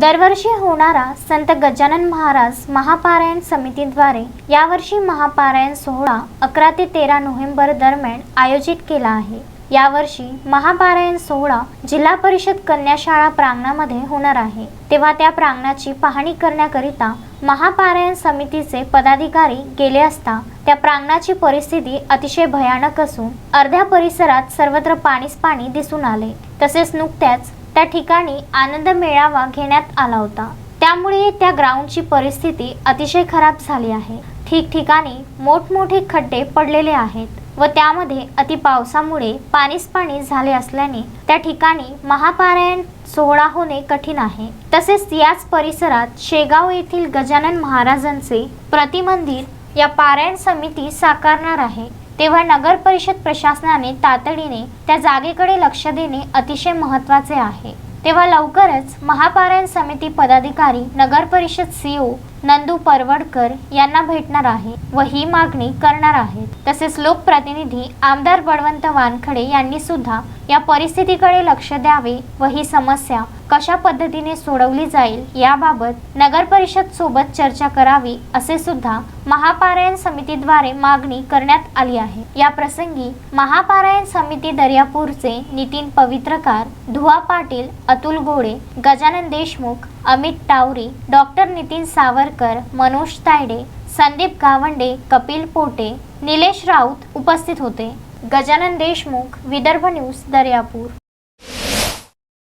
दरवर्षी होणारा संत गजानन महाराज महापारायण समितीद्वारे यावर्षी महापारायण सोहळा अकरा ते तेरा नोव्हेंबर दरम्यान आयोजित केला आहे. यावर्षी महापारायण सोहळा जिल्हा परिषद कन्याशाळा प्रांगणामध्ये होणार आहे. तेव्हा त्या प्रांगणाची पाहणी करण्याकरिता महापारायण समितीचे पदाधिकारी गेले असता त्या प्रांगणाची परिस्थिती अतिशय भयानक असून अर्ध्या परिसरात सर्वत्र पाणीच पाणी दिसून आले. तसेच नुकत्याच त्या ठिकाणी आनंद मेळावा घेण्यात आला होता. त्यामुळे त्या ग्राउंडची परिस्थिती अतिशय खराब झाली आहे. ठिकठिकाणी मोठमोठे खड्डे पडलेले आहेत व त्यामध्ये अति पावसामुळे पाणीच पाणी झाले असल्याने त्या ठिकाणी महापारायण सोहळा होणे कठीण आहे. तसेच याच परिसरात शेगाव येथील गजानन महाराजांचे प्रतिमंदिर या पारायण समिती साकारणार आहे. तेव्हा नगर परिषद प्रशासनाने तातडीने त्या जागेकडे लक्ष देणे अतिशय महत्त्वाचे आहे. तेव्हा लवकरच महापारायण समिती पदाधिकारी नगर परिषद सीओ नंदू परवडकर यांना भेटणार आहे व ही मागणी करणार आहेत. तसेच लोकप्रतिनिधी आमदार बळवंत वानखडे यांनी सुद्धा या परिस्थितीकडे लक्ष द्यावे व ही समस्या कशा पद्धतीने सोडवली जाईल याबाबत नगर परिषद सोबत चर्चा करावी असे सुद्धा महापारायण समितीद्वारे मागणी करण्यात आली आहे. या प्रसंगी महापारायण समिती दर्यापूरचे नितीन पवित्रकार धुवा पाटील अतुल गोडे गजानन देशमुख अमित टावरी डॉक्टर नितीन सावरकर मनोज तायडे संदीप गावंडे कपिल पोटे निलेश राऊत उपस्थित होते. गजानन देशमुख विदर्भ न्यूज दर्यापूर.